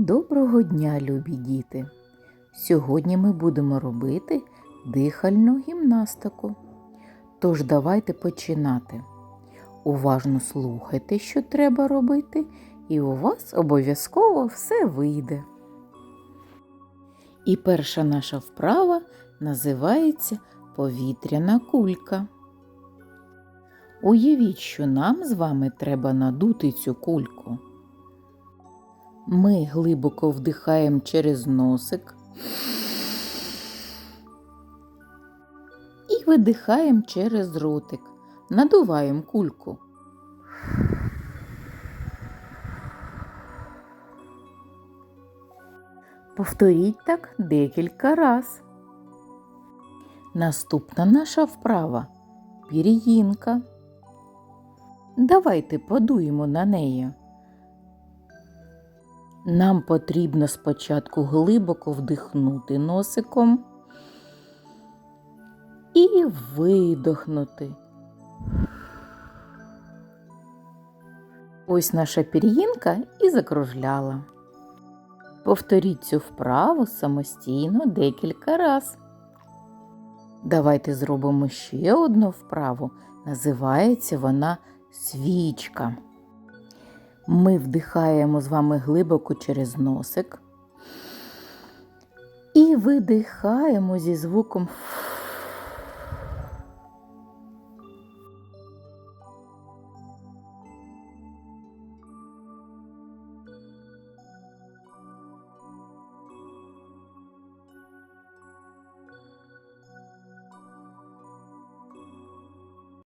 Доброго дня, любі діти! Сьогодні ми будемо робити дихальну гімнастику. Тож давайте починати. Уважно слухайте, що треба робити, і у вас обов'язково все вийде. І перша наша вправа називається повітряна кулька. Уявіть, що нам з вами треба надути цю кульку. Ми глибоко вдихаємо через носик і видихаємо через ротик. Надуваємо кульку. Повторіть так декілька раз. Наступна наша вправа пір'їнка. Давайте подуємо на неї. Нам потрібно спочатку глибоко вдихнути носиком і видохнути. Ось наша пір'їнка і закружляла. Повторіть цю вправу самостійно декілька раз. Давайте зробимо ще одну вправу. Називається вона свічка. Ми вдихаємо з вами глибоко через носик і видихаємо зі звуком.